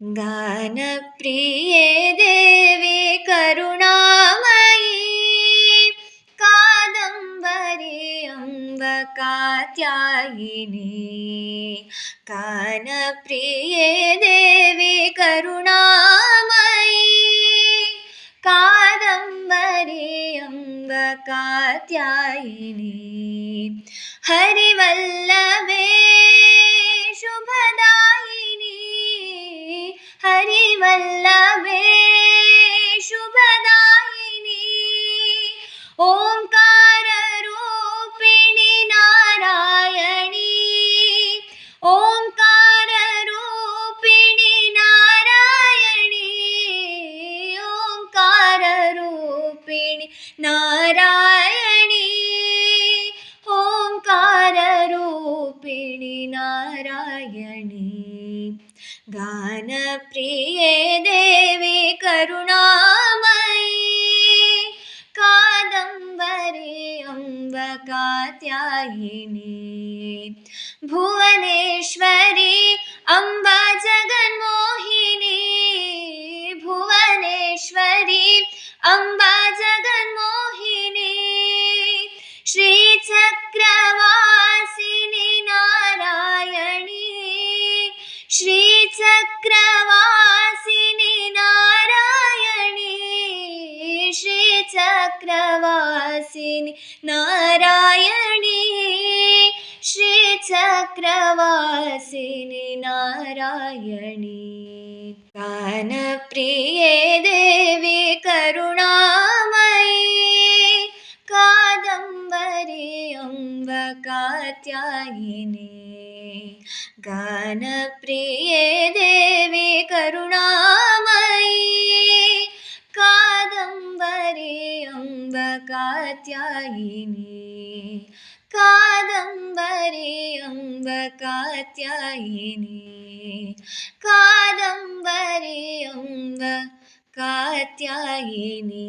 ഗാനപ്രിയേ Devi കരുണാമയീ കാദംബരിയംബ കാത്യായിനി ഗാനപ്രിയേ Devi കരുണാമയീ കാദംബരിയംബ കാത്യായിനി ഹരിവല്ലവേ ओङ्काररूपिणि Narayani ओङ्काररूपिणि Narayani ओङ्काररूपिणि Narayani ओङ्काररूपिणि Narayani गानप्रिये Devi करुणामयी अम्बकात्यायिनी Bhuvaneshwari Amba Jaganmohini Bhuvaneshwari Amba ചക്രവാസിനി Narayani. Shri ചക്രവാസിനി Narayani. ഗാനപ്രിയേ Devi കരുണാമയി. Kadambari Amba കാത്യായിനി ഗാനപ്രിയേ Devi Karuna കാത്യായിനി Kadambari Amba കാത്യായിനി Kadambari Amba കാത്യായിനി